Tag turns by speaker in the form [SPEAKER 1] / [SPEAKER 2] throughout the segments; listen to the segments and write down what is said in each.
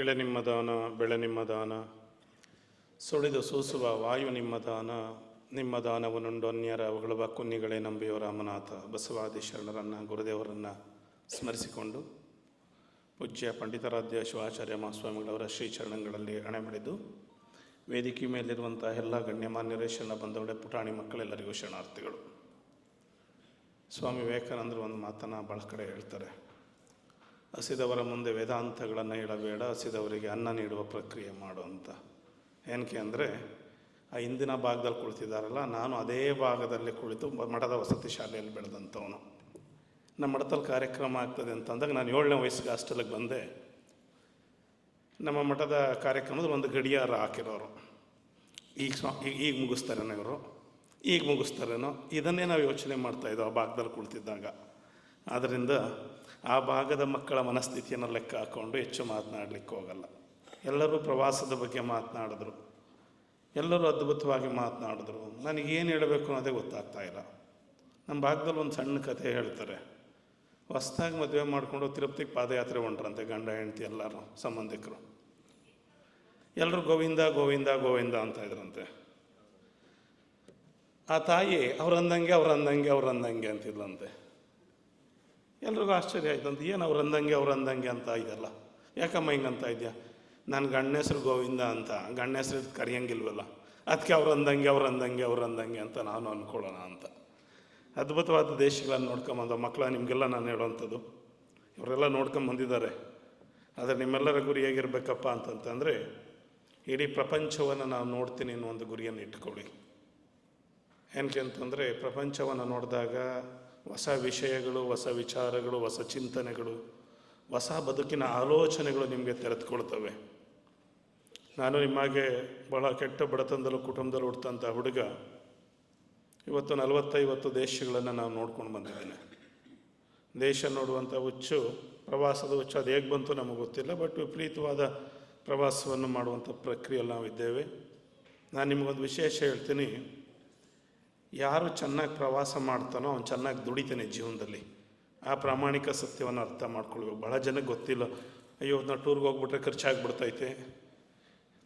[SPEAKER 1] ಎಳೆ ನಿಮ್ಮ ದಾನ, ಬೆಳೆ ನಿಮ್ಮ ದಾನ. ಸುಳಿದು ಸೂಸುವ ವಾಯು ನಿಮ್ಮ ದಾನ. ನಿಮ್ಮ ದಾನವನ್ನುಂಡು ಅನ್ಯರ ಅವುಗಳ ಕುನ್ನಿಗಳೇ ನಂಬಿಯೋ ರಾಮನಾಥ. ಬಸವಾದಿ ಶರಣರನ್ನು, ಗುರುದೇವರನ್ನು ಸ್ಮರಿಸಿಕೊಂಡು ಪೂಜ್ಯ ಪಂಡಿತಾರಾಧ್ಯ ಶಿವಾಚಾರ್ಯ ಮಹಾಸ್ವಾಮಿಗಳವರ ಶ್ರೀಚರಣಗಳಲ್ಲಿ ಅಣೆಬಿಡಿದು ವೇದಿಕೆ ಮೇಲಿರುವಂಥ ಎಲ್ಲ ಗಣ್ಯಮಾನ್ಯರೇ ಶರಣ ಬಂದವಳೆ ಪುಟಾಣಿ ಮಕ್ಕಳೆಲ್ಲರಿಗೂ ಶರಣಾರ್ಥಿಗಳು. ಸ್ವಾಮಿ ವಿವೇಕಾನಂದರು ಒಂದು ಮಾತನ್ನು ಭಾಳ ಕಡೆ ಹೇಳ್ತಾರೆ. ಹಸಿದವರ ಮುಂದೆ ವೇದಾಂತಗಳನ್ನು ಇಡಬೇಡ ಹಸಿದವರಿಗೆ ಅನ್ನ ನೀಡುವ ಪ್ರಕ್ರಿಯೆ ಮಾಡು ಅಂತ. ಏನಕ್ಕೆ ಅಂದರೆ, ಆ ಹಿಂದಿನ ಭಾಗದಲ್ಲಿ ಕುಳಿತಿದ್ದಾರಲ್ಲ, ನಾನು ಅದೇ ಭಾಗದಲ್ಲಿ ಕುಳಿತು ಮಠದ ವಸತಿ ಶಾಲೆಯಲ್ಲಿ ಬೆಳೆದಂಥವನು. ನಮ್ಮ ಮಠದಲ್ಲಿ ಕಾರ್ಯಕ್ರಮ ಆಗ್ತದೆ ಅಂತಂದಾಗ ನಾನು ಏಳನೇ ವಯಸ್ಸಿಗೆ ಹಾಸ್ಟೆಲಿಗೆ ಬಂದೆ. ನಮ್ಮ ಮಠದ ಕಾರ್ಯಕ್ರಮದ ಒಂದು ಗಡಿಯಾರ ಹಾಕಿರೋರು. ಈಗ ಈಗ ಈಗ ಮುಗಿಸ್ತಾರೇನೋ ಇವರು? ಈಗ ಮುಗಿಸ್ತಾರೇನೋ? ಇದನ್ನೇ ನಾವು ಯೋಚನೆ ಮಾಡ್ತಾಯಿದ್ದೋ ಆ ಭಾಗದಲ್ಲಿ ಕುಳಿತಿದ್ದಾಗ. ಆದ್ದರಿಂದ ಆ ಭಾಗದ ಮಕ್ಕಳ ಮನಸ್ಥಿತಿಯನ್ನು ಲೆಕ್ಕ ಹಾಕ್ಕೊಂಡು ಹೆಚ್ಚು ಮಾತನಾಡಲಿಕ್ಕೆ ಹೋಗಲ್ಲ. ಎಲ್ಲರೂ ಪ್ರವಾಸದ ಬಗ್ಗೆ ಮಾತನಾಡಿದ್ರು. ಎಲ್ಲರೂ ಅದ್ಭುತವಾಗಿ ಮಾತನಾಡಿದ್ರು. ನನಗೇನು ಹೇಳಬೇಕು ಅನ್ನೋದೇ ಗೊತ್ತಾಗ್ತಾ ಇಲ್ಲ. ನಮ್ಮ ಭಾಗದಲ್ಲಿ ಒಂದು ಸಣ್ಣ ಕಥೆ ಹೇಳ್ತಾರೆ. ಹೊಸ್ದಾಗಿ ಮದುವೆ ಮಾಡಿಕೊಂಡು ತಿರುಪತಿಗೆ ಪಾದಯಾತ್ರೆ ಹೊಂಟ್ರಂತೆ ಗಂಡ, ಹೆಂಡತಿ ಎಲ್ಲರೂ, ಸಂಬಂಧಿಕರು. ಎಲ್ಲರೂ ಗೋವಿಂದ ಗೋವಿಂದ ಗೋವಿಂದ ಅಂತ ಇದ್ರಂತೆ. ಆ ತಾಯಿ ಅವ್ರು ಅಂದಂಗೆ ಅವ್ರು ಅಂದಂಗೆ ಅವ್ರು ಅಂದಂಗೆ ಅಂತಿದ್ಲಂತೆ. ಎಲ್ರಿಗೂ ಆಶ್ಚರ್ಯ ಆಯ್ತು ಅಂತ, ಏನು ಅವ್ರು ಅಂದಂಗೆ ಅವ್ರು ಅಂದಂಗೆ ಅಂತ ಇದೆಲ್ಲ? ಯಾಕಮ್ಮ ಹಿಂಗಂತ ಇದೆಯಾ? ನನ್ನ ಗಂಡ ಹೆಸ್ರು ಗೋವಿಂದ ಅಂತ, ಗಂಡ ಹೆಸ್ರು ಕರೆಯಂಗಿಲ್ವಲ್ಲ. ಅದಕ್ಕೆ ಅವ್ರು ಅಂದಂಗೆ ಅವ್ರು ಅಂದಂಗೆ ಅವ್ರು ಅಂದಂಗೆ ಅಂತ ನಾನು ಅಂದ್ಕೊಳ್ಳೋಣ ಅಂತ. ಅದ್ಭುತವಾದ ದೇಶಗಳನ್ನು ನೋಡ್ಕೊಂಬಂದ ಮಕ್ಕಳ ನಿಮಗೆಲ್ಲ ನಾನು ಹೇಳೋವಂಥದ್ದು ಇವರೆಲ್ಲ ನೋಡ್ಕೊಂಬಂದಿದ್ದಾರೆ ಆದರೆ ನಿಮ್ಮೆಲ್ಲರ ಗುರಿ ಹೇಗಿರಬೇಕಪ್ಪ ಅಂತಂತಂದರೆ, ಇಡೀ ಪ್ರಪಂಚವನ್ನು ನಾವು ನೋಡ್ತೀನಿ ಅನ್ನೋ ಒಂದು ಗುರಿಯನ್ನು ಇಟ್ಕೊಳ್ಳಿ. ಏನಕ್ಕೆ ಅಂತಂದರೆ, ಪ್ರಪಂಚವನ್ನು ನೋಡಿದಾಗ ಹೊಸ ವಿಷಯಗಳು, ಹೊಸ ವಿಚಾರಗಳು, ಹೊಸ ಚಿಂತನೆಗಳು, ಹೊಸ ಬದುಕಿನ ಆಲೋಚನೆಗಳು ನಿಮಗೆ ತೆರೆದುಕೊಳ್ತವೆ. ನಾನು ನಿಮಗೆ ಭಾಳ ಕೆಟ್ಟ ಬಡತನದಲ್ಲೂ ಕುಟುಂಬದಲ್ಲಿ ಹುಡ್ತಂಥ ಹುಡುಗ, ಇವತ್ತು ನಲವತ್ತೈವತ್ತು ದೇಶಗಳನ್ನು ನಾವು ನೋಡ್ಕೊಂಡು ಬಂದಿದ್ದೇನೆ. ದೇಶ ನೋಡುವಂಥ ಹುಚ್ಚು, ಪ್ರವಾಸದ ಹುಚ್ಚು, ಅದು ಹೇಗೆ ಬಂತು ನಮಗೆ ಗೊತ್ತಿಲ್ಲ, ಬಟ್ ವಿಪರೀತವಾದ ಪ್ರವಾಸವನ್ನು ಮಾಡುವಂಥ ಪ್ರಕ್ರಿಯೆಯಲ್ಲಿ ನಾವಿದ್ದೇವೆ. ನಾನು ನಿಮಗೊಂದು ವಿಶೇಷ ಹೇಳ್ತೀನಿ. ಯಾರು ಚೆನ್ನಾಗಿ ಪ್ರವಾಸ ಮಾಡ್ತಾನೋ ಅವ್ನು ಚೆನ್ನಾಗಿ ದುಡಿತಾನೆ ಜೀವನದಲ್ಲಿ. ಆ ಪ್ರಾಮಾಣಿಕ ಸತ್ಯವನ್ನು ಅರ್ಥ ಮಾಡ್ಕೊಳ್ಬೇಕು. ಭಾಳ ಜನಕ್ಕೆ ಗೊತ್ತಿಲ್ಲ, ಅಯ್ಯೋ ನಾನು ಟೂರ್ಗೆ ಹೋಗ್ಬಿಟ್ರೆ ಖರ್ಚಾಗ್ಬಿಡ್ತೈತೆ.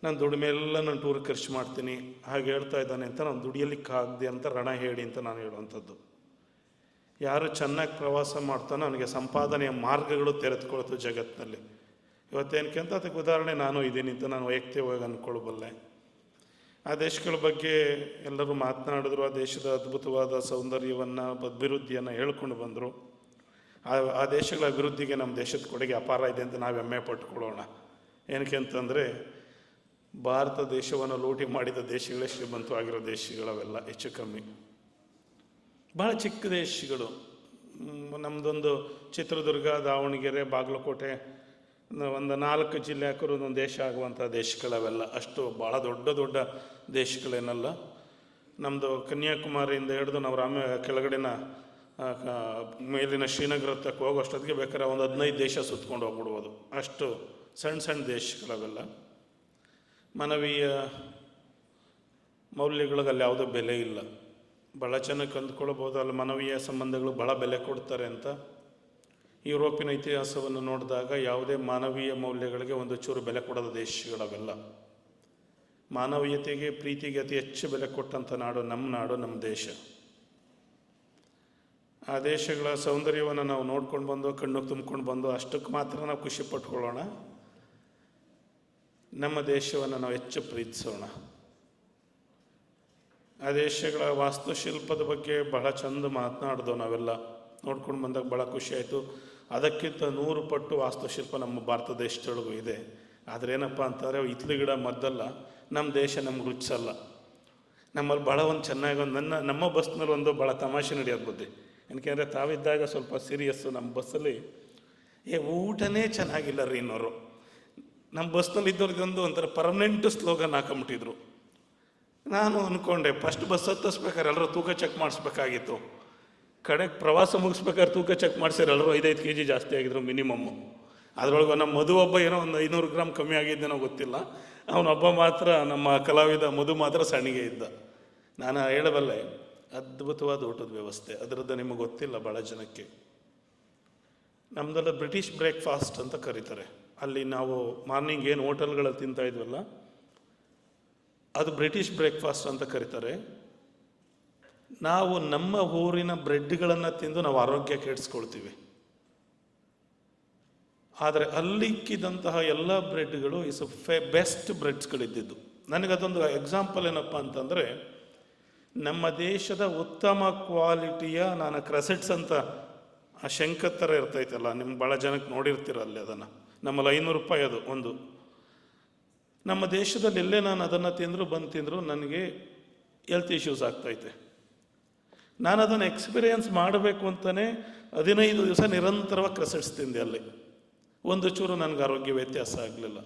[SPEAKER 1] ನಾನು ದುಡಿಮೆ ಎಲ್ಲ ನಾನು ಟೂರ್ ಖರ್ಚು ಮಾಡ್ತೀನಿ. ಹಾಗೆ ಹೇಳ್ತಾ ಇದ್ದಾನೆ ಅಂತ ನಾನು ದುಡಿಯಲಿಕ್ಕಾಗದೆ ಅಂತ ರಣ ಹೇಳಿ ಅಂತ ನಾನು ಹೇಳುವಂಥದ್ದು. ಯಾರು ಚೆನ್ನಾಗಿ ಪ್ರವಾಸ ಮಾಡ್ತಾನೋ ಅವನಿಗೆ ಸಂಪಾದನೆಯ ಮಾರ್ಗಗಳು ತೆರೆದುಕೊಳ್ತು ಜಗತ್ತಿನಲ್ಲಿ ಇವತ್ತೇನಕ್ಕೆ ಅಂತ ಅದಕ್ಕೆ ಉದಾಹರಣೆ, ನಾನು ಇದ್ದೀನಿ ಅಂತ ನಾನು ವೈಯಕ್ತಿಕವಾಗಿ ಅಂದ್ಕೊಳ್ಬಲ್ಲೆ ಆ ದೇಶಗಳ ಬಗ್ಗೆ ಎಲ್ಲರೂ ಮಾತನಾಡಿದ್ರು, ಆ ದೇಶದ ಅದ್ಭುತವಾದ ಸೌಂದರ್ಯವನ್ನು, ಅಭಿವೃದ್ಧಿಯನ್ನು ಹೇಳ್ಕೊಂಡು ಬಂದರು. ಆ ಆ ದೇಶಗಳ ಅಭಿವೃದ್ಧಿಗೆ ನಮ್ಮ ದೇಶದ ಕೊಡುಗೆ ಅಪಾರ ಇದೆ ಅಂತ ನಾವು ಹೆಮ್ಮೆ ಪಟ್ಟುಕೊಳ್ಳೋಣ. ಏನಕ್ಕೆ ಅಂತಂದರೆ, ಭಾರತ ದೇಶವನ್ನು ಲೂಟಿ ಮಾಡಿದ ದೇಶಗಳೇ ಶ್ರೀಮಂತವಾಗಿರೋ ದೇಶಗಳವೆಲ್ಲ ಹೆಚ್ಚು ಕಮ್ಮಿ. ಭಾಳ ಚಿಕ್ಕ ದೇಶಗಳು. ನಮ್ಮದೊಂದು ಚಿತ್ರದುರ್ಗ, ದಾವಣಗೆರೆ, ಬಾಗಲಕೋಟೆ ಒಂದು ನಾಲ್ಕು ಜಿಲ್ಲೆ ಹಾಕಿರೋ ಒಂದು ದೇಶ ಆಗುವಂಥ ದೇಶಗಳವೆಲ್ಲ. ಅಷ್ಟು ಭಾಳ ದೊಡ್ಡ ದೊಡ್ಡ ದೇಶಗಳೇನಲ್ಲ. ನಮ್ಮದು ಕನ್ಯಾಕುಮಾರಿಯಿಂದ ಹಿಡಿದು ನಾವು ರಾಮ ಕೆಳಗಡೆನ ಮೇಲಿನ ಶ್ರೀನಗರ ತಕ್ಕ ಹೋಗೋ ಅಷ್ಟೊತ್ತಿಗೆ ಬೇಕಾದ್ರೆ ಒಂದು ಹದಿನೈದು ದೇಶ ಸುತ್ಕೊಂಡು ಹೋಗ್ಬಿಡ್ಬೋದು. ಅಷ್ಟು ಸಣ್ಣ ಸಣ್ಣ ದೇಶಗಳವೆಲ್ಲ. ಮಾನವೀಯ ಮೌಲ್ಯಗಳಿಗೆ ಅಲ್ಲಿ ಯಾವುದೋ ಬೆಲೆ ಇಲ್ಲ. ಭಾಳ ಚೆನ್ನಾಗಿ ಕಂದುಕೊಳ್ಬೋದು ಅಲ್ಲಿ ಮಾನವೀಯ ಸಂಬಂಧಗಳು ಭಾಳ ಬೆಲೆ ಕೊಡ್ತಾರೆ ಅಂತ. ಯುರೋಪಿನ ಇತಿಹಾಸವನ್ನು ನೋಡಿದಾಗ ಯಾವುದೇ ಮಾನವೀಯ ಮೌಲ್ಯಗಳಿಗೆ ಒಂದು ಚೂರು ಬೆಲೆ ಕೊಡದ ದೇಶಗಳವೆಲ್ಲ. ಮಾನವೀಯತೆಗೆ, ಪ್ರೀತಿಗೆ ಅತಿ ಹೆಚ್ಚು ಬೆಲೆ ಕೊಟ್ಟಂಥ ನಾಡು ನಮ್ಮ ನಾಡು, ನಮ್ಮ ದೇಶ. ಆ ದೇಶಗಳ ಸೌಂದರ್ಯವನ್ನು ನಾವು ನೋಡ್ಕೊಂಡು ಬಂದು ಕಣ್ಣು ತುಂಬ್ಕೊಂಡು ಬಂದು ಅಷ್ಟಕ್ಕೆ ಮಾತ್ರ ನಾವು ಖುಷಿ ಪಟ್ಕೊಳ್ಳೋಣ. ನಮ್ಮ ದೇಶವನ್ನು ನಾವು ಹೆಚ್ಚು ಪ್ರೀತಿಸೋಣ. ಆ ದೇಶಗಳ ವಾಸ್ತುಶಿಲ್ಪದ ಬಗ್ಗೆ ಬಹಳ ಚಂದ ಮಾತನಾಡ್ದೋ ನಾವೆಲ್ಲ. ನೋಡ್ಕೊಂಡು ಬಂದಾಗ ಭಾಳ ಖುಷಿ ಆಯಿತು. ಅದಕ್ಕಿಂತ ನೂರು ಪಟ್ಟು ವಾಸ್ತುಶಿಲ್ಪ ನಮ್ಮ ಭಾರತ ದೇಶದೊಳಗೂ ಇದೆ. ಆದರೆ ಏನಪ್ಪ ಅಂತಾರೆ ಇತ್ಲು ಗಿಡ ಮದ್ದಲ್ಲ ನಮ್ಮ ದೇಶ ನಮ್ಗೆ ರುಚಿಸಲ್ಲ ನಮ್ಮಲ್ಲಿ ಭಾಳ ಒಂದು ಚೆನ್ನಾಗಿ ಒಂದು ನನ್ನ, ನಮ್ಮ ಬಸ್ನಲ್ಲಿ ಒಂದು ಭಾಳ ತಮಾಷೆ ನಡೆಯೋದು ಬುದ್ಧಿ. ಏನಕ್ಕೆ ತಾವಿದ್ದಾಗ ಸ್ವಲ್ಪ ಸೀರಿಯಸ್ಸು ನಮ್ಮ ಬಸ್ಸಲ್ಲಿ ಏ, ಊಟನೇ ಚೆನ್ನಾಗಿಲ್ಲ ರೀ ಇನ್ನೋರು ನಮ್ಮ ಬಸ್ನಲ್ಲಿ ಇದ್ದವ್ರಿಗೊಂದು ಒಂಥರ ಪರ್ಮನೆಂಟ್ ಸ್ಲೋಗನ್ ಹಾಕೊಂಬಿಟ್ಟಿದ್ರು. ನಾನು ಅಂದ್ಕೊಂಡೆ ಫಸ್ಟ್ ಬಸ್ ಹತ್ತಿಸ್ಬೇಕಾದ್ರೆ ಎಲ್ಲರೂ ತೂಕ ಚೆಕ್ ಮಾಡಿಸ್ಬೇಕಾಗಿತ್ತು. ಕಡೆಗೆ ಪ್ರವಾಸ ಮುಗಿಸ್ಬೇಕಾದ್ರೆ ತೂಕ ಚೆಕ್ ಮಾಡಿಸಿದ್ರೆ ಎಲ್ಲರೂ ಐದೈದು ಕೆ ಜಿ ಜಾಸ್ತಿ ಆಗಿದ್ರು ಮಿನಿಮಮ್ಮು ಅದರೊಳಗೆ ನಮ್ಮ ಮಧು ಒಬ್ಬ ಏನೋ ಒಂದು ಐನೂರು ಗ್ರಾಮ್ ಕಮ್ಮಿ ಆಗಿದ್ದೇನೋ ಗೊತ್ತಿಲ್ಲ. ಅವನೊಬ್ಬ ಮಾತ್ರ ನಮ್ಮ ಕಲಾವಿದ ಮಧು ಮಾತ್ರ ಸಣ್ಣಗೆ ಇದ್ದ. ನಾನು ಹೇಳಬಲ್ಲೆ, ಅದ್ಭುತವಾದ ಊಟದ ವ್ಯವಸ್ಥೆ. ಅದರದ್ದು ನಿಮಗೆ ಗೊತ್ತಿಲ್ಲ ಭಾಳ ಜನಕ್ಕೆ. ನಮ್ಮದೆಲ್ಲ ಬ್ರಿಟಿಷ್ ಬ್ರೇಕ್ಫಾಸ್ಟ್ ಅಂತ ಕರೀತಾರೆ. ಅಲ್ಲಿ ನಾವು ಮಾರ್ನಿಂಗ್ ಏನು ಹೋಟೆಲ್ಗಳಲ್ಲಿ ತಿಂತಾ ಇದ್ವಲ್ಲ, ಅದು ಬ್ರಿಟಿಷ್ ಬ್ರೇಕ್ಫಾಸ್ಟ್ ಅಂತ ಕರೀತಾರೆ. ನಾವು ನಮ್ಮ ಊರಿನ ಬ್ರೆಡ್ಗಳನ್ನು ತಿಂದು ನಾವು ಆರೋಗ್ಯ ಕೆಡಿಸ್ಕೊಳ್ತೀವಿ. ಆದರೆ ಅಲ್ಲಿಕ್ಕಿದಂತಹ ಎಲ್ಲ ಬ್ರೆಡ್ಗಳು ಇಸ್ ಫೆ ಬೆಸ್ಟ್ ಬ್ರೆಡ್ಸ್ಗಳಿದ್ದಿದ್ದು ನನಗದೊಂದು ಎಕ್ಸಾಂಪಲ್ ಏನಪ್ಪ ಅಂತಂದರೆ, ನಮ್ಮ ದೇಶದ ಉತ್ತಮ ಕ್ವಾಲಿಟಿಯ ನಾನು ಕ್ರೆಸೆಟ್ಸ್ ಅಂತ ಆ ಶಂಕ ಥರ ಇರ್ತೈತಲ್ಲ ನಿಮ್ಮ ಭಾಳ ಜನಕ್ಕೆ ನೋಡಿರ್ತೀರ ಅಲ್ಲಿ ಅದನ್ನು. ನಮ್ಮಲ್ಲಿ ಐನೂರು ರೂಪಾಯಿ ಅದು ಒಂದು. ನಮ್ಮ ದೇಶದಲ್ಲಿ ಎಲ್ಲೇ ನಾನು ಅದನ್ನು ತಿಂದರೂ ಬಂದು ತಿಂದರೂ ನನಗೆ ಹೆಲ್ತ್ ಇಶ್ಯೂಸ್ ಆಗ್ತೈತೆ. ನಾನು ಅದನ್ನು ಎಕ್ಸ್ಪೀರಿಯನ್ಸ್ ಮಾಡಬೇಕು ಅಂತಲೇ ಹದಿನೈದು ದಿವಸ ನಿರಂತರವಾಗಿ ಕ್ರೆಸೆಟ್ಸ್ ಅಲ್ಲಿ. ಒಂದು ಚೂರು ನನಗೆ ಆರೋಗ್ಯ ವ್ಯತ್ಯಾಸ ಆಗಲಿಲ್ಲ.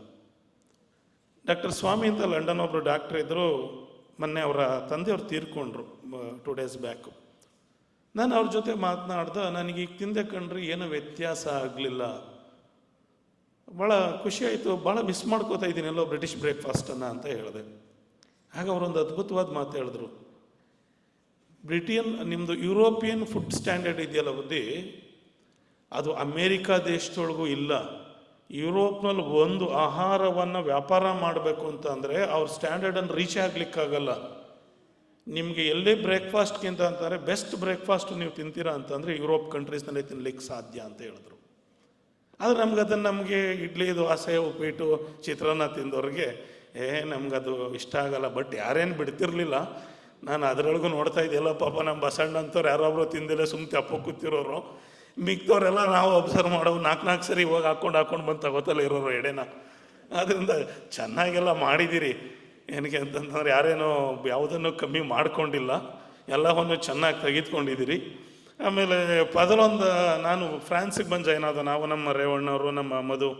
[SPEAKER 1] ಡಾಕ್ಟರ್ ಸ್ವಾಮಿ ಅಂತ ಲಂಡನ್ ಒಬ್ಬರು ಡಾಕ್ಟ್ರ್ ಇದ್ದರು ಮೊನ್ನೆ ಅವರ ತಂದೆಯವರು ತೀರ್ಕೊಂಡ್ರು ಟೂ ಡೇಸ್ ಬ್ಯಾಕು ನಾನು ಅವ್ರ ಜೊತೆ ಮಾತನಾಡ್ದೆ, ನನಗೆ ಈಗ ತಿಂದೆ ಕಂಡ್ರೆ ಏನೂ ವ್ಯತ್ಯಾಸ ಆಗಲಿಲ್ಲ. ಭಾಳ ಖುಷಿ ಆಯಿತು ಭಾಳ ಮಿಸ್ ಮಾಡ್ಕೋತಾ ಇದ್ದೀನಿ, ಎಲ್ಲೋ ಬ್ರಿಟಿಷ್ ಬ್ರೇಕ್ಫಾಸ್ಟನ್ನು ಅಂತ ಹೇಳಿದೆ. ಆಗ ಅವರೊಂದು ಅದ್ಭುತವಾದ ಮಾತು ಹೇಳಿದ್ರು. ಬ್ರಿಟಿಯನ್ ನಿಮ್ಮದು ಯುರೋಪಿಯನ್ ಫುಡ್ ಸ್ಟ್ಯಾಂಡರ್ಡ್ ಇದೆಯಲ್ಲ ಬುದ್ಧಿ? ಅದು ಅಮೇರಿಕಾ ದೇಶದೊಳಗೂ ಇಲ್ಲ. ಯುರೋಪ್ನಲ್ಲಿ ಒಂದು ಆಹಾರವನ್ನು ವ್ಯಾಪಾರ ಮಾಡಬೇಕು ಅಂತ ಅಂದರೆ ಅವ್ರ ಸ್ಟ್ಯಾಂಡರ್ಡನ್ನು ರೀಚ್ ಆಗಲಿಕ್ಕಾಗಲ್ಲ. ನಿಮಗೆ ಎಲ್ಲೇ ಬ್ರೇಕ್ಫಾಸ್ಟ್ಗಿಂತ ಅಂತಂದರೆ ಬೆಸ್ಟ್ ಬ್ರೇಕ್ಫಾಸ್ಟ್ ನೀವು ತಿಂತೀರಾ ಅಂತಂದರೆ ಯುರೋಪ್ ಕಂಟ್ರೀಸ್ನಲ್ಲೇ ತಿನ್ಲಿಕ್ಕೆ ಸಾಧ್ಯ ಅಂತ ಹೇಳಿದ್ರು. ಆದರೆ ನಮ್ಗೆ ಅದನ್ನು ನಮಗೆ ಇಡ್ಲಿ ದೋಸೆ ಉಪ್ಪಿಟ್ಟು, ಚಿತ್ರಾನ್ನ ತಿಂದವ್ರಿಗೆ ಏ ನಮ್ಗದು ಇಷ್ಟ ಆಗಲ್ಲ. ಬಟ್ ಯಾರೇನು ಬಿಡ್ತಿರ್ಲಿಲ್ಲ. ನಾನು ಅದರೊಳಗೂ ನೋಡ್ತಾ ಇದೆಯಲ್ಲ, ಪಾಪ ನಮ್ಮ ಬಸಣ್ಣ ಅಂತವ್ರು ಯಾರೊಬ್ರು ತಿಂದಿಲ್ಲ ಸುಮ್ಮನೆ ಅಪ್ಪ ಕೂತಿರೋರು. ಮಿಕ್ಕವರೆಲ್ಲ ನಾವು ಅಬ್ಸರ್ವ್ ಮಾಡೋ ನಾಲ್ಕು ನಾಲ್ಕು ಸರಿ ಹೋಗಿ ಹಾಕೊಂಡು ಹಾಕೊಂಡು ಬಂದು ತಗೋತಲ್ಲ ಇರೋರು ಎಡೆನ. ಆದ್ದರಿಂದ ಚೆನ್ನಾಗೆಲ್ಲ ಮಾಡಿದ್ದೀರಿ. ಏನಕ್ಕೆ ಅಂತಂತಂದ್ರೆ ಯಾರೇನೋ ಯಾವುದನ್ನು ಕಮ್ಮಿ ಮಾಡಿಕೊಂಡಿಲ್ಲ. ಎಲ್ಲವನ್ನು ಚೆನ್ನಾಗಿ ತೆಗೆದುಕೊಂಡಿದ್ದೀರಿ. ಆಮೇಲೆ ಪದಲೊಂದು, ನಾನು ಫ್ರಾನ್ಸಿಗೆ ಬಂದು ಜಾಯ್ನ್ ಆದ, ನಾವು ನಮ್ಮ ರೇವಣ್ಣವರು, ನಮ್ಮ ಮಧು,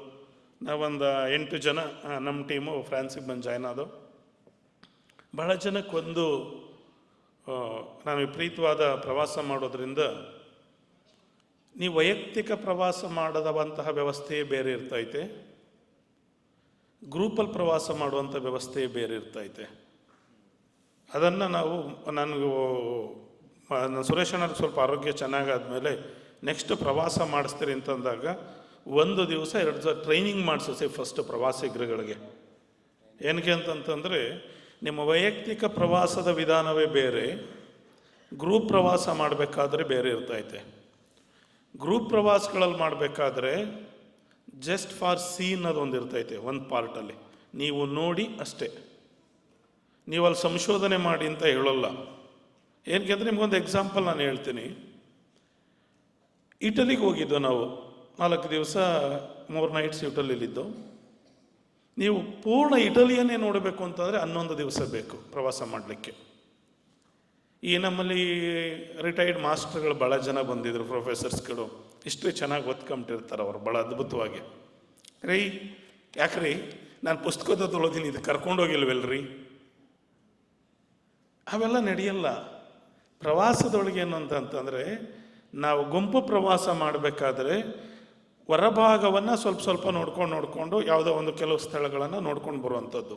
[SPEAKER 1] ನಾವೊಂದು ಎಂಟು ಜನ ನಮ್ಮ ಟೀಮು ಫ್ರಾನ್ಸಿಗೆ ಬಂದು ಜಾಯ್ನ್ ಆದವು. ಭಾಳ ಜನಕ್ಕೊಂದು ನಾನು ವಿಪರೀತವಾದ ಪ್ರವಾಸ ಮಾಡೋದ್ರಿಂದ ನೀವು ವೈಯಕ್ತಿಕ ಪ್ರವಾಸ ಮಾಡದವಂತಹ ವ್ಯವಸ್ಥೆಯೇ ಬೇರೆ ಇರ್ತೈತೆ. ಗ್ರೂಪಲ್ಲಿ ಪ್ರವಾಸ ಮಾಡುವಂಥ ವ್ಯವಸ್ಥೆ ಬೇರೆ ಇರ್ತೈತೆ. ಅದನ್ನು ನಾವು ನನಗೂ ಮ- ನಾನು ಸುರೇಶ್ ಅಣ್ಣವ್ರಿಗೆ ಸ್ವಲ್ಪ ಆರೋಗ್ಯ ಚೆನ್ನಾಗಾದ್ಮೇಲೆ ನೆಕ್ಸ್ಟ್ ಪ್ರವಾಸ ಮಾಡಿಸ್ತೀರಿ ಅಂತಂದಾಗ ಒಂದು ದಿವಸ ಎರಡು ದಿವಸ ಟ್ರೈನಿಂಗ್ ಮಾಡಿಸಿ ಫಸ್ಟ್ ಪ್ರವಾಸಿಗರುಗಳಿಗೆ ಏನಕ್ಕೆ ಅಂತಂತಂದರೆ ನಿಮ್ಮ ವೈಯಕ್ತಿಕ ಪ್ರವಾಸದ ವಿಧಾನವೇ ಬೇರೆ ಗ್ರೂಪ್ ಪ್ರವಾಸ ಮಾಡಬೇಕಾದ್ರೆ ಬೇರೆ ಇರ್ತೈತೆ. ಗ್ರೂಪ್ ಪ್ರವಾಸಗಳಲ್ಲಿ ಮಾಡಬೇಕಾದ್ರೆ ಜಸ್ಟ್ ಫಾರ್ ಸೀನ್ ಅದೊಂದು ಇರ್ತೈತೆ, ಒಂದು ಪಾರ್ಟಲ್ಲಿ ನೀವು ನೋಡಿ ಅಷ್ಟೇ. ನೀವು ಅಲ್ಲಿ ಸಂಶೋಧನೆ ಮಾಡಿ ಅಂತ ಹೇಳೋಲ್ಲ. ಏನಕ್ಕೆ ಅಂದರೆ ನಿಮಗೊಂದು ಎಕ್ಸಾಂಪಲ್ ನಾನು ಹೇಳ್ತೀನಿ. ಇಟಲಿಗೆ ಹೋಗಿದ್ದು ನಾವು, ನಾಲ್ಕು ದಿವಸ ಮೂರು ನೈಟ್ಸ್ ಇಟಲಿಲಿದ್ದು ನೀವು ಪೂರ್ಣ ಇಟಲಿಯನ್ನೇ ನೋಡಬೇಕು ಅಂತಂದರೆ ಹನ್ನೊಂದು ದಿವಸ ಬೇಕು ಪ್ರವಾಸ ಮಾಡಲಿಕ್ಕೆ. ಈ ನಮ್ಮಲ್ಲಿ ರಿಟೈರ್ಡ್ ಮಾಸ್ಟರ್ಗಳು ಭಾಳ ಜನ ಬಂದಿದ್ರು ಪ್ರೊಫೆಸರ್ಸ್ಗಳು ಇಷ್ಟು ಚೆನ್ನಾಗಿ ಓದ್ಕೊಂಬಿಟ್ಟಿರ್ತಾರೆ ಅವರು ಭಾಳ ಅದ್ಭುತವಾಗಿ. ರೀ ಯಾಕ್ರಿ ನಾನು ಪುಸ್ತಕದ ತೊಳೋದೀನಿ ಇದು ಕರ್ಕೊಂಡೋಗಿಲ್ವಲ್ರಿ ಅವೆಲ್ಲ ನಡೆಯಲ್ಲ. ಪ್ರವಾಸದೊಳಗೆ ಏನು ಅಂತಂತಂದರೆ ನಾವು ಗುಂಪು ಪ್ರವಾಸ ಮಾಡಬೇಕಾದ್ರೆ ಹೊರಭಾಗವನ್ನು ಸ್ವಲ್ಪ ಸ್ವಲ್ಪ ನೋಡ್ಕೊಂಡು ನೋಡಿಕೊಂಡು ಯಾವುದೋ ಒಂದು ಕೆಲವು ಸ್ಥಳಗಳನ್ನು ನೋಡ್ಕೊಂಡು ಬರುವಂಥದ್ದು.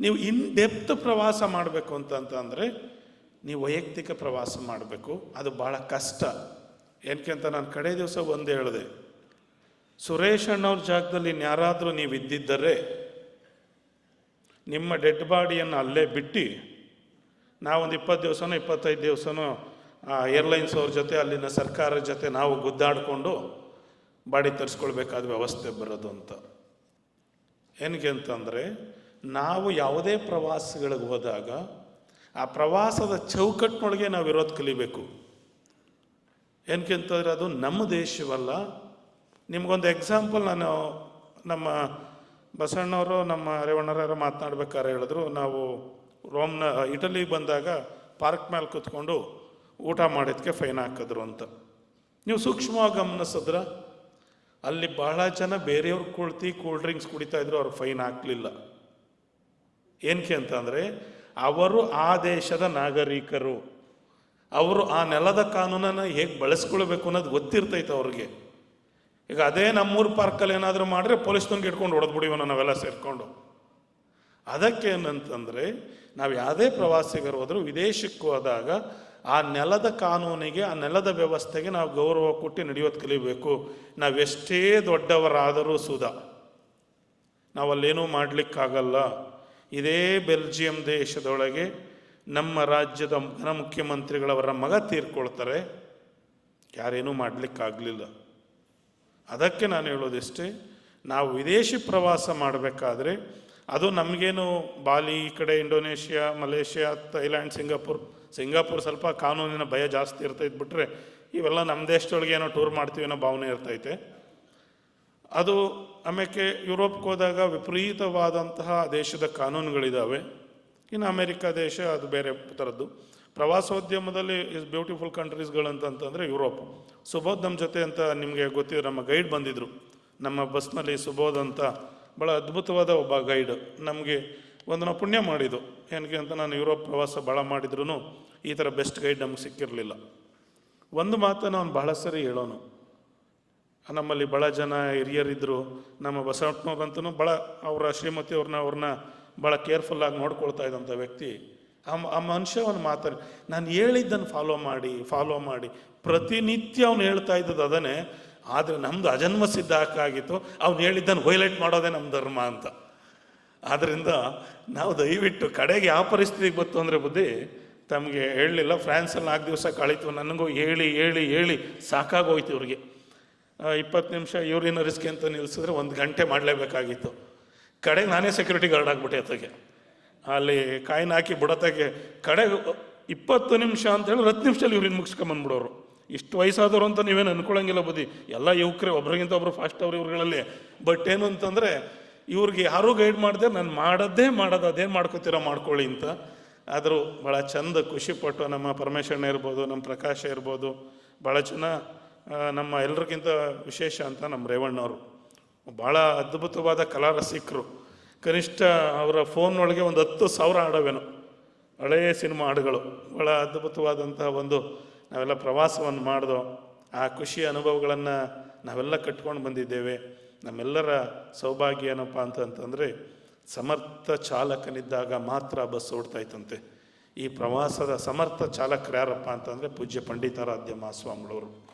[SPEAKER 1] ನೀವು ಇನ್ ಡೆಪ್ತ್ ಪ್ರವಾಸ ಮಾಡಬೇಕು ಅಂತಂತಂದರೆ ನೀವು ವೈಯಕ್ತಿಕ ಪ್ರವಾಸ ಮಾಡಬೇಕು. ಅದು ಭಾಳ ಕಷ್ಟ. ಏನಕ್ಕೆ ಅಂತ ನಾನು ಕಡೆ ದಿವಸ ಒಂದು ಹೇಳಿದೆ. ಸುರೇಶ್ ಅಣ್ಣವ್ರ ಜಾಗದಲ್ಲಿ ಇನ್ಯಾರಾದರೂ ನೀವು ಇದ್ದಿದ್ದರೆ ನಿಮ್ಮ ಡೆಡ್ ಬಾಡಿಯನ್ನು ಅಲ್ಲೇ ಬಿಟ್ಟು ನಾವೊಂದು ಇಪ್ಪತ್ತು ದಿವಸನೋ ಇಪ್ಪತ್ತೈದು ದಿವಸನೋ ಏರ್ಲೈನ್ಸ್ ಅವ್ರ ಜೊತೆ ಅಲ್ಲಿನ ಸರ್ಕಾರದ ಜೊತೆ ನಾವು ಗುದ್ದಾಡಿಕೊಂಡು ಬಾಡಿ ತರಿಸ್ಕೊಳ್ಬೇಕಾದ ವ್ಯವಸ್ಥೆ ಬರೋದು ಅಂತ. ಏನಕ್ಕೆ ಅಂತಂದರೆ, ನಾವು ಯಾವುದೇ ಪ್ರವಾಸಗಳಿಗೆ ಹೋದಾಗ ಆ ಪ್ರವಾಸದ ಚೌಕಟ್ಟಿನೊಳಗೆ ನಾವು ಇರೋದು ಕಲಿಬೇಕು. ಏನಕ್ಕೆ ಅಂತಂದರೆ, ಅದು ನಮ್ಮ ದೇಶವಲ್ಲ. ನಿಮಗೊಂದು ಎಕ್ಸಾಂಪಲ್ ನಾನು ನಮ್ಮ ಬಸಣ್ಣವರು, ನಮ್ಮ ರೇವಣ್ಣರ ಮಾತನಾಡ್ಬೇಕಾದ್ರೆ ಹೇಳಿದ್ರು. ನಾವು ರೋಮ್ನ, ಇಟಲಿಗೆ ಬಂದಾಗ ಪಾರ್ಕ್ ಮೇಲೆ ಕೂತ್ಕೊಂಡು ಊಟ ಮಾಡಿದ್ಕೆ ಫೈನ್ ಹಾಕಿದ್ರು ಅಂತ. ನೀವು ಸೂಕ್ಷ್ಮವಾಗಿ ಗಮನಿಸಿದ್ರ? ಅಲ್ಲಿ ಬಹಳ ಜನ ಬೇರೆಯವ್ರು ಕೊಳ್ತಿ ಕೂಲ್ ಡ್ರಿಂಕ್ಸ್ ಕುಡಿತಾ ಇದ್ರು ಅವ್ರು ಫೈನ್ ಹಾಕಲಿಲ್ಲ ಏನಕ್ಕೆ ಅಂತಂದರೆ ಅವರು ಆ ದೇಶದ ನಾಗರಿಕರು. ಅವರು ಆ ನೆಲದ ಕಾನೂನನ್ನು ಹೇಗೆ ಬಳಸ್ಕೊಳ್ಬೇಕು ಅನ್ನೋದು ಗೊತ್ತಿರ್ತೈತೆ ಅವ್ರಿಗೆ. ಈಗ ಅದೇ ನಮ್ಮೂರು ಪಾರ್ಕಲ್ಲಿ ಏನಾದರೂ ಮಾಡಿದ್ರೆ ಪೊಲೀಸ್ನವ್ರಿಗೆ ಇಟ್ಕೊಂಡು ಹೊಡೆದ್ಬಿಡಿವನ ನಾವೆಲ್ಲ ಸೇರಿಕೊಂಡು. ಅದಕ್ಕೇನಂತಂದರೆ, ನಾವು ಯಾವುದೇ ಪ್ರವಾಸಿಗರು ಹೋದರೂ ವಿದೇಶಕ್ಕೆ ಹೋದಾಗ ಆ ನೆಲದ ಕಾನೂನಿಗೆ, ಆ ನೆಲದ ವ್ಯವಸ್ಥೆಗೆ ನಾವು ಗೌರವ ಕೊಟ್ಟು ನಡೆಯೋದು ಕಲಿಬೇಕು. ನಾವೆಷ್ಟೇ ದೊಡ್ಡವರಾದರೂ ಸುಧಾ, ನಾವಲ್ಲೇನೂ ಮಾಡಲಿಕ್ಕಾಗಲ್ಲ. ಇದೇ ಬೆಲ್ಜಿಯಂ ದೇಶದೊಳಗೆ ನಮ್ಮ ರಾಜ್ಯದ ಘನ ಮುಖ್ಯಮಂತ್ರಿಗಳವರ ಮಗ ತೀರ್ಕೊಳ್ತಾರೆ. ಯಾರೇನೂ ಮಾಡಲಿಕ್ಕಾಗಲಿಲ್ಲ. ಅದಕ್ಕೆ ನಾನು ಹೇಳೋದಿಷ್ಟೇ, ನಾವು ವಿದೇಶಿ ಪ್ರವಾಸ ಮಾಡಬೇಕಾದ್ರೆ ಅದು ನಮಗೇನು ಬಾಲಿ ಈ ಕಡೆ, Indonesia, Malaysia, Thailand, Singapore Singapore ಸ್ವಲ್ಪ ಕಾನೂನಿನ ಭಯ ಜಾಸ್ತಿ ಇರ್ತೈತೆ ಬಿಟ್ಟರೆ ಇವೆಲ್ಲ ನಮ್ಮ ದೇಶದೊಳಗೆ ಏನೋ ಟೂರ್ ಮಾಡ್ತೀವಿ ಅನ್ನೋ ಭಾವನೆ ಇರ್ತೈತೆ. ಅದು ಆಮೇಲೆ ಯುರೋಪ್ಗೆ ಹೋದಾಗ ವಿಪರೀತವಾದಂತಹ ದೇಶದ ಕಾನೂನುಗಳಿದ್ದಾವೆ ಇನ್ನು ಅಮೇರಿಕ ದೇಶ ಅದು ಬೇರೆ ಥರದ್ದು. ಪ್ರವಾಸೋದ್ಯಮದಲ್ಲಿ ಇಸ್ ಬ್ಯೂಟಿಫುಲ್ ಕಂಟ್ರೀಸ್ಗಳಂತಂತಂದರೆ ಯುರೋಪ್. ಸುಬೋಧ್ ನಮ್ಮ ಜೊತೆ ಅಂತ ನಿಮಗೆ ಗೊತ್ತಿದೆ ನಮ್ಮ ಗೈಡ್ ಬಂದಿದ್ದರು ನಮ್ಮ ಬಸ್ನಲ್ಲಿ ಸುಬೋಧ್ ಅಂತ ಭಾಳ ಅದ್ಭುತವಾದ ಒಬ್ಬ ಗೈಡ್ ನಮಗೆ ಒಂದು ನಾವು ಪುಣ್ಯ ಮಾಡಿದ್ದು. ಏನಕ್ಕೆ ಅಂತ ನಾನು ಯುರೋಪ್ ಪ್ರವಾಸ ಭಾಳ ಮಾಡಿದ್ರು ಈ ಥರ ಬೆಸ್ಟ್ ಗೈಡ್ ನಮ್ಗೆ ಸಿಕ್ಕಿರಲಿಲ್ಲ. ಒಂದು ಮಾತನ್ನು ಅವ್ನು ಬಹಳ ಸರಿ ಹೇಳೋನು. ನಮ್ಮಲ್ಲಿ ಭಾಳ ಜನ ಹಿರಿಯರಿದ್ದರು ನಮ್ಮ ಬಸವಣ್ಣವ್ರಂತೂ ಭಾಳ ಅವರ ಶ್ರೀಮತಿ ಅವ್ರನ್ನ ಅವ್ರನ್ನ ಭಾಳ ಕೇರ್ಫುಲ್ಲಾಗಿ ನೋಡ್ಕೊಳ್ತಾ ಇದ್ದಂಥ ವ್ಯಕ್ತಿ. ಆ ಆ ಮನುಷ್ಯ ಅವನು ಮಾತಾಡಿ, ನಾನು ಹೇಳಿದ್ದನ್ನು ಫಾಲೋ ಮಾಡಿ ಫಾಲೋ ಮಾಡಿ. ಪ್ರತಿನಿತ್ಯ ಅವನು ಹೇಳ್ತಾ ಇದ್ದದ್ದು ಅದನ್ನೇ ಆದರೆ ನಮ್ಮದು ಅಜನ್ಮ ಸಿದ್ಧ ಹಾಕಾಗಿತ್ತು ಅವ್ನು ಹೇಳಿದ್ದನ್ನು ಹೈಲೈಟ್ ಮಾಡೋದೇ ನಮ್ಮ ಧರ್ಮ ಅಂತ. ಆದ್ದರಿಂದ ನಾವು ದಯವಿಟ್ಟು ಕಡೆಗೆ ಯಾವ ಪರಿಸ್ಥಿತಿಗೆ ಬಂತು ಅಂದರೆ ಬುದ್ಧಿ, ತಮಗೆ ಹೇಳಲಿಲ್ಲ, ಫ್ರಾನ್ಸಲ್ಲಿ ನಾಲ್ಕು ದಿವಸ ಕಳೀತು, ನನಗೂ ಹೇಳಿ ಹೇಳಿ ಹೇಳಿ ಸಾಕಾಗೋಯ್ತು ಇವ್ರಿಗೆ. ಇಪ್ಪತ್ತು ನಿಮಿಷ ಯೂರಿನರಿಸ್ಗೆ ಅಂತ ನಿಲ್ಲಿಸಿದ್ರೆ ಒಂದು ಗಂಟೆ ಮಾಡಲೇಬೇಕಾಗಿತ್ತು. ಕಡೆಗೆ ನಾನೇ ಸೆಕ್ಯೂರಿಟಿ ಗಾರ್ಡ್ ಆಗಿಬಿಟ್ಟೆ ಅತ್ತಗೆ. ಅಲ್ಲಿ ಕಾಯಿನ ಹಾಕಿ ಬುಡತಗೆ ಕಡೆಗೆ ಇಪ್ಪತ್ತು ನಿಮಿಷ ಅಂತ ಹೇಳಿ ಹತ್ತು ನಿಮಿಷದಲ್ಲಿ ಇವ್ರಿನ ಮುಗಿಸ್ಕೊಂಬಂದ್ಬಿಡೋರು ಇಷ್ಟು ವಯಸ್ಸಾದವರು ಅಂತ ನೀವೇನು ಅನ್ಕೊಳ್ಳಂಗಿಲ್ಲ ಬದಿ ಎಲ್ಲ ಯುವಕರೇ, ಒಬ್ರಿಗಿಂತ ಒಬ್ರು ಫಾಸ್ಟ್ ಅವ್ರು ಇವ್ರುಗಳಲ್ಲಿ. ಬಟ್ ಏನು ಅಂತಂದರೆ, ಇವ್ರಿಗೆ ಯಾರೂ ಗೈಡ್ ಮಾಡಿದೆ, ನಾನು ಮಾಡೋದೇ ಮಾಡೋದು, ಅದೇನು ಮಾಡ್ಕೋತೀರೋ ಮಾಡ್ಕೊಳ್ಳಿ ಅಂತ. ಆದರೂ ಭಾಳ ಚಂದ ಖುಷಿಪಟ್ಟು ನಮ್ಮ ಪರಮೇಶ್ವರಣ್ಣ ಇರ್ಬೋದು, ನಮ್ಮ ಪ್ರಕಾಶ ಇರ್ಬೋದು. ಭಾಳ ಜನ ನಮ್ಮ ಎಲ್ರಿಗಿಂತ ವಿಶೇಷ ಅಂತ ನಮ್ಮ ರೇವಣ್ಣವರು. ಭಾಳ ಅದ್ಭುತವಾದ ಕಲಾ ರಸಿಕರು ಕನಿಷ್ಠ ಅವರ ಫೋನ್ ಒಳಗೆ ಒಂದು ಹತ್ತು ಸಾವಿರ ಹಾಡವೇನು ಹಳೆಯ ಸಿನಿಮಾ ಹಾಡುಗಳು. ಭಾಳ ಅದ್ಭುತವಾದಂತಹ ಒಂದು ನಾವೆಲ್ಲ ಪ್ರವಾಸವನ್ನು ಮಾಡಿದೋ ಆ ಖುಷಿ ಅನುಭವಗಳನ್ನು ನಾವೆಲ್ಲ ಕಟ್ಕೊಂಡು ಬಂದಿದ್ದೇವೆ. ನಮ್ಮೆಲ್ಲರ ಸೌಭಾಗ್ಯ ಏನಪ್ಪ ಅಂತಂತಂದರೆ ಸಮರ್ಥ ಚಾಲಕನಿದ್ದಾಗ ಮಾತ್ರ ಬಸ್ ಓಡ್ತಾ ಇತ್ತಂತೆ ಈ ಪ್ರವಾಸದ ಸಮರ್ಥ ಚಾಲಕರು ಯಾರಪ್ಪ ಅಂತಂದರೆ ಪೂಜ್ಯ ಪಂಡಿತಾರಾಧ್ಯ ಮಹಾಸ್ವಾಮಿಗಳವರು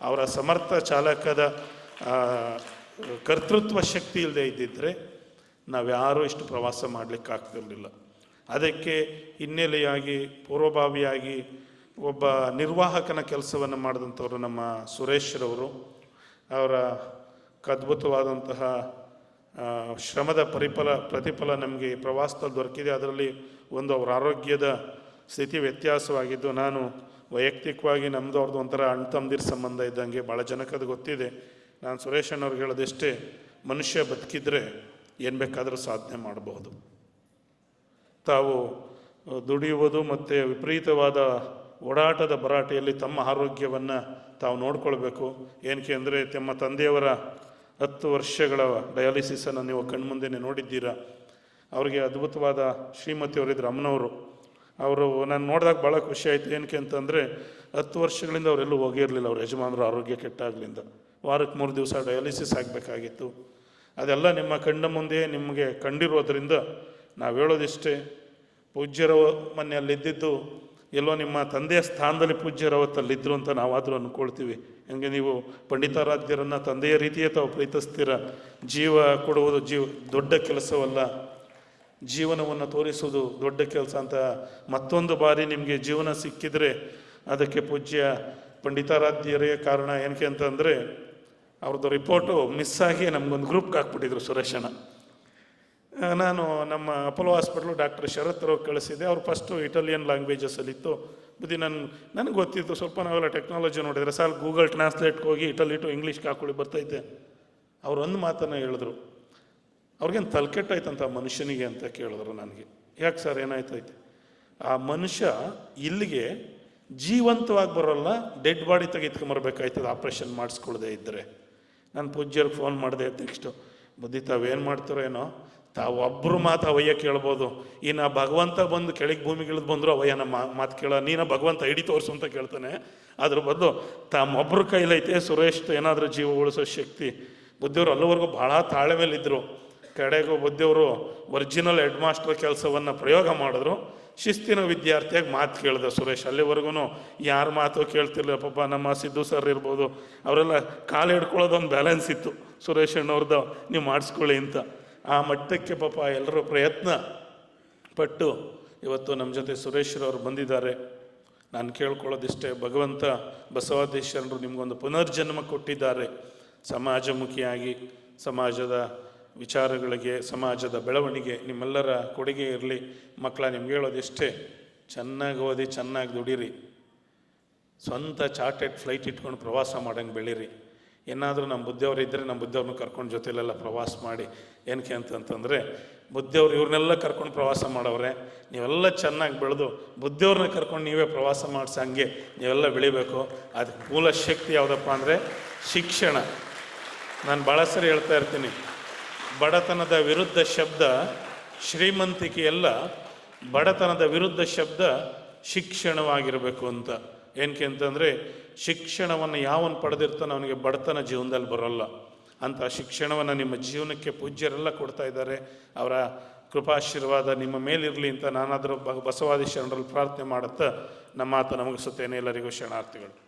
[SPEAKER 1] ಅವರ ಸಮರ್ಥ ಚಾಲಕದ ಕರ್ತೃತ್ವ ಶಕ್ತಿ ಇಲ್ಲದೆ ಇದ್ದಿದ್ದರೆ ನಾವ್ಯಾರೂ ಇಷ್ಟು ಪ್ರವಾಸ ಮಾಡಲಿಕ್ಕೆ ಆಗ್ತಿರಲಿಲ್ಲ ಅದಕ್ಕೆ ಹಿನ್ನೆಲೆಯಾಗಿ, ಪೂರ್ವಭಾವಿಯಾಗಿ ಒಬ್ಬ ನಿರ್ವಾಹಕನ ಕೆಲಸವನ್ನು ಮಾಡಿದಂಥವ್ರು ನಮ್ಮ ಸುರೇಶ್ರವರು. ಅವರ ಅದ್ಭುತವಾದಂತಹ ಶ್ರಮದ ಪರಿಫಲ, ಪ್ರತಿಫಲ ನಮಗೆ ಪ್ರವಾಸದಲ್ಲಿ ದೊರಕಿದೆ. ಅದರಲ್ಲಿ ಒಂದು ಅವರ ಆರೋಗ್ಯದ ಸ್ಥಿತಿ ವ್ಯತ್ಯಾಸವಾಗಿದ್ದು, ನಾನು ವೈಯಕ್ತಿಕವಾಗಿ ನಮ್ಮದು ಅವ್ರದ್ದು ಒಂಥರ ಅಣ್ಣ ತಮ್ಮದಿರ ಸಂಬಂಧ ಇದ್ದಂಗೆ ಭಾಳ ಜನಕ್ಕೆ ಅದು ಗೊತ್ತಿದೆ. ನಾನು ಸುರೇಶ್ ಅಣ್ಣವ್ರಿಗೆ ಹೇಳೋದಷ್ಟೇ, ಮನುಷ್ಯ ಬದುಕಿದ್ರೆ ಏನು ಬೇಕಾದರೂ ಸಾಧನೆ ಮಾಡಬಹುದು. ತಾವು ದುಡಿಯುವುದು ಮತ್ತು ವಿಪರೀತವಾದ ಓಡಾಟದ ಭರಾಟೆಯಲ್ಲಿ ತಮ್ಮ ಆರೋಗ್ಯವನ್ನು ತಾವು ನೋಡಿಕೊಳ್ಬೇಕು. ಏನಕ್ಕೆ ಅಂದರೆ ತಮ್ಮ ತಂದೆಯವರ ಹತ್ತು ವರ್ಷಗಳ ಡಯಾಲಿಸಿಸನ್ನು ನೀವು ಕಣ್ಮುಂದೆನೇ ನೋಡಿದ್ದೀರಾ? ಅವರಿಗೆ ಅದ್ಭುತವಾದ ಶ್ರೀಮತಿಯವರಿದ್ದರು ಅಮ್ಮನವರು. ಅವರು ನಾನು ನೋಡಿದಾಗ ಭಾಳ ಖುಷಿ ಆಯಿತು. ಏನಕ್ಕೆ ಅಂತಂದರೆ ಹತ್ತು ವರ್ಷಗಳಿಂದ ಅವರೆಲ್ಲೂ ಹೋಗಿರಲಿಲ್ಲ ಅವ್ರ ಯಜಮಾನರು ಆರೋಗ್ಯ ಕೆಟ್ಟಾಗಲಿಂದ. ವಾರಕ್ಕೆ ಮೂರು ದಿವಸ ಡಯಾಲಿಸಿಸ್ ಆಗಬೇಕಾಗಿತ್ತು. ಅದೆಲ್ಲ ನಿಮ್ಮ ಕಣ್ಣ ಮುಂದೆ ನಿಮಗೆ ಕಂಡಿರೋದ್ರಿಂದ ನಾವು ಹೇಳೋದಿಷ್ಟೇ. ಪೂಜ್ಯರ ಮನೆಯಲ್ಲಿದ್ದಿದ್ದು ಎಲ್ಲೋ ನಿಮ್ಮ ತಂದೆಯ ಸ್ಥಾನದಲ್ಲಿ ಪೂಜ್ಯರವತ್ತಲ್ಲಿದ್ದರು ಅಂತ ನಾವಾದರೂ ಅಂದ್ಕೊಳ್ತೀವಿ ಹಂಗೆ ನೀವು ಪಂಡಿತಾರಾಧ್ಯರನ್ನು ತಂದೆಯ ರೀತಿಯೇ ತಾವು ಪ್ರೀತಿಸ್ತೀರ? ಜೀವ ಕೊಡುವುದು ಜೀವ, ದೊಡ್ಡ ಕೆಲಸವಲ್ಲ. ಜೀವನವನ್ನು ತೋರಿಸುವುದು ದೊಡ್ಡ ಕೆಲಸ ಅಂತ ಮತ್ತೊಂದು ಬಾರಿ ನಿಮಗೆ ಜೀವನ ಸಿಕ್ಕಿದರೆ ಅದಕ್ಕೆ ಪೂಜ್ಯ ಪಂಡಿತಾರಾಧ್ಯರೇ ಕಾರಣ ಏನಕ್ಕೆ ಅಂತಂದರೆ, ಅವ್ರದ್ದು ರಿಪೋರ್ಟು ಮಿಸ್ ಆಗಿ ನಮಗೊಂದು ಗ್ರೂಪ್ಗೆ ಹಾಕ್ಬಿಟ್ಟಿದ್ರು ಸುರೇಶಣ್ಣ ನಾನು ನಮ್ಮ ಅಪೋಲೋ ಹಾಸ್ಪಿಟ್ಲು ಡಾಕ್ಟರ್ ಶರತ್ ಅವ್ರಿಗೆ ಕಳಿಸಿದೆ ಅವ್ರು ಫಸ್ಟು ಇಟಾಲಿಯನ್ ಲ್ಯಾಂಗ್ವೇಜಸಲ್ಲಿತ್ತು ಬುದ್ಧಿ ನನ್ಗೆ ನನಗೆ ಗೊತ್ತಿತ್ತು, ಸ್ವಲ್ಪ ನಾವೆಲ್ಲ ಟೆಕ್ನಾಲಜಿ ನೋಡಿದರೆ. ಸಾಲ್ ಗೂಗಲ್ ಟ್ರಾನ್ಸ್ಲೇಟ್ಗೆ ಹೋಗಿ ಇಟಲಿ ಟು ಇಂಗ್ಲೀಷ್ಗೆ ಹಾಕೊಳ್ಳಿ ಬರ್ತೈತೆ ಅವ್ರು ಒಂದು ಮಾತನ್ನು ಹೇಳಿದ್ರು. ಅವ್ರಿಗೇನು ತಲೆಕೆಟ್ಟಾಯ್ತಂತ ಆ ಮನುಷ್ಯನಿಗೆ ಅಂತ ಕೇಳಿದ್ರು ನನಗೆ. ಯಾಕೆ ಸರ್ ಏನಾಯ್ತೈತೆ? ಆ ಮನುಷ್ಯ ಇಲ್ಲಿಗೆ ಜೀವಂತವಾಗಿ ಬರೋಲ್ಲ ಡೆಡ್ ಬಾಡಿ ತೆಗೆದುಕೊಂಬರ್ಬೇಕಾಯ್ತದೆ ಆಪ್ರೇಷನ್ ಮಾಡಿಸ್ಕೊಳ್ದೇ ಇದ್ದರೆ ನಾನು ಪೂಜ್ಯರಿಗೆ ಫೋನ್ ಮಾಡಿದೆ ನೆಕ್ಸ್ಟು ಬುದ್ಧಿ ತಾವೇನು ಮಾಡ್ತಾರೋ ಏನೋ ತಾವು ಒಬ್ಬರು ಮಾತು ಅವಯ್ಯ ಕೇಳ್ಬೋದು. ಇನ್ನು ಭಗವಂತ ಬಂದು ಕೆಳಗೆ ಭೂಮಿಗೆ ಇಳಿದು ಬಂದರು ಅವಯ್ಯ ನಮ್ಮ ಮಾತು ಕೇಳ, ನೀನ ಭಗವಂತ ಹಿಡಿ ತೋರಿಸು ಅಂತ ಕೇಳ್ತಾನೆ. ಅದ್ರ ಬದಲು ತಮ್ಮೊಬ್ಬರ ಕೈಲೈತೆ ಸುರೇಶ್ ಏನಾದರೂ ಜೀವ ಉಳಿಸೋ ಶಕ್ತಿ. ಬುದ್ಧಿಯವರು ಅಲ್ಲವರೆಗೂ ಭಾಳ ತಾಳ್ಮೆಲಿದ್ದರು ಕಡೆಗೂ ಬುದ್ಧಿಯವರು ಒರಿಜಿನಲ್ ಹೆಡ್ ಮಾಸ್ಟರ್ ಕೆಲಸವನ್ನು ಪ್ರಯೋಗ ಮಾಡಿದ್ರು. ಶಿಸ್ತಿನ ವಿದ್ಯಾರ್ಥಿಯಾಗಿ ಮಾತು ಕೇಳಿದೆ ಸುರೇಶ್. ಅಲ್ಲಿವರೆಗೂ ಯಾರ ಮಾತು ಕೇಳ್ತಿರ್ಲಿಲ್ಲ. ಪಾಪ ನಮ್ಮ ಸಿದ್ದು ಸರ್ ಇರ್ಬೋದು. ಅವರೆಲ್ಲ ಕಾಲು ಹಿಡ್ಕೊಳ್ಳೋದೊಂದು ಬ್ಯಾಲೆನ್ಸ್ ಇತ್ತು. ಸುರೇಶ್ ಅಣ್ಣವ್ರದ್ದು ನೀವು ಮಾಡಿಸ್ಕೊಳ್ಳಿ ಅಂತ. ಆ ಮಟ್ಟಕ್ಕೆ ಪಾಪ ಎಲ್ಲರೂ ಪ್ರಯತ್ನ ಪಟ್ಟು ಇವತ್ತು ನಮ್ಮ ಜೊತೆ ಸುರೇಶ್ರವರು ಬಂದಿದ್ದಾರೆ. ನಾನು ಕೇಳ್ಕೊಳ್ಳೋದಿಷ್ಟೇ ಭಗವಂತ ಬಸವಾದೇಶ್ವರರು ನಿಮಗೊಂದು ಪುನರ್ಜನ್ಮ ಕೊಟ್ಟಿದ್ದಾರೆ. ಸಮಾಜಮುಖಿಯಾಗಿ, ಸಮಾಜದ ವಿಚಾರಗಳಿಗೆ, ಸಮಾಜದ ಬೆಳವಣಿಗೆ, ನಿಮ್ಮೆಲ್ಲರ ಕೊಡುಗೆ ಇರಲಿ. ಮಕ್ಕಳ, ನಿಮ್ಗೆ ಹೇಳೋದಿಷ್ಟೇ, ಚೆನ್ನಾಗಿ ಓದಿ, ಚೆನ್ನಾಗಿ ದುಡೀರಿ. ಸ್ವಂತ ಚಾರ್ಟೆಡ್ ಫ್ಲೈಟ್ ಇಟ್ಕೊಂಡು ಪ್ರವಾಸ ಮಾಡಂಗೆ ಬೆಳೀರಿ. ಏನಾದರೂ ನಮ್ಮ ಬುದ್ಧಿಯವ್ರು ಇದ್ದರೆ ನಮ್ಮ ಬುದ್ಧಿಯವ್ರನ್ನ ಕರ್ಕೊಂಡು ಜೊತೆಲೆಲ್ಲ ಪ್ರವಾಸ ಮಾಡಿ ಏನಕ್ಕೆ ಅಂತಂತಂದರೆ ಬುದ್ಧಿಯವ್ರು ಇವ್ರನ್ನೆಲ್ಲ ಕರ್ಕೊಂಡು ಪ್ರವಾಸ ಮಾಡವ್ರೆ. ನೀವೆಲ್ಲ ಚೆನ್ನಾಗಿ ಬೆಳೆದು ಬುದ್ಧಿಯವ್ರನ್ನ ಕರ್ಕೊಂಡು ನೀವೇ ಪ್ರವಾಸ ಮಾಡಿಸಿ ಹಂಗೆ ನೀವೆಲ್ಲ ಬೆಳಿಬೇಕು. ಅದಕ್ಕೆ ಮೂಲ ಶಕ್ತಿ ಯಾವುದಪ್ಪ ಅಂದರೆ ಶಿಕ್ಷಣ. ನಾನು ಭಾಳ ಸರಿ ಹೇಳ್ತಾ ಇರ್ತೀನಿ. ಬಡತನದ ವಿರುದ್ಧ ಶಬ್ದ ಶ್ರೀಮಂತಿಕೆ ಎಲ್ಲ ಬಡತನದ ವಿರುದ್ಧ ಶಬ್ದ ಶಿಕ್ಷಣವಾಗಿರಬೇಕು ಅಂತ. ಏನಕ್ಕೆ ಅಂತಂದರೆ ಶಿಕ್ಷಣವನ್ನು ಯಾವನ್ನು ಪಡೆದಿರ್ತಾನೆ ಅವನಿಗೆ ಬಡತನ ಜೀವನದಲ್ಲಿ ಬರೋಲ್ಲ. ಅಂತ ಶಿಕ್ಷಣವನ್ನು ನಿಮ್ಮ ಜೀವನಕ್ಕೆ ಪೂಜ್ಯರೆಲ್ಲ ಕೊಡ್ತಾ ಇದ್ದಾರೆ. ಅವರ ಕೃಪಾಶೀರ್ವಾದ ನಿಮ್ಮ ಮೇಲಿರಲಿ ಅಂತ ನಾನಾದರೂ ಬಸವಾದಿ ಶರಣರಲ್ಲಿ ಪ್ರಾರ್ಥನೆ ಮಾಡುತ್ತಾ ನಮ್ಮ ಮಾತು ನಮಗಿಸುತ್ತೇನೆ. ಎಲ್ಲರಿಗೂ ಶರಣಾರ್ಥಿಗಳು.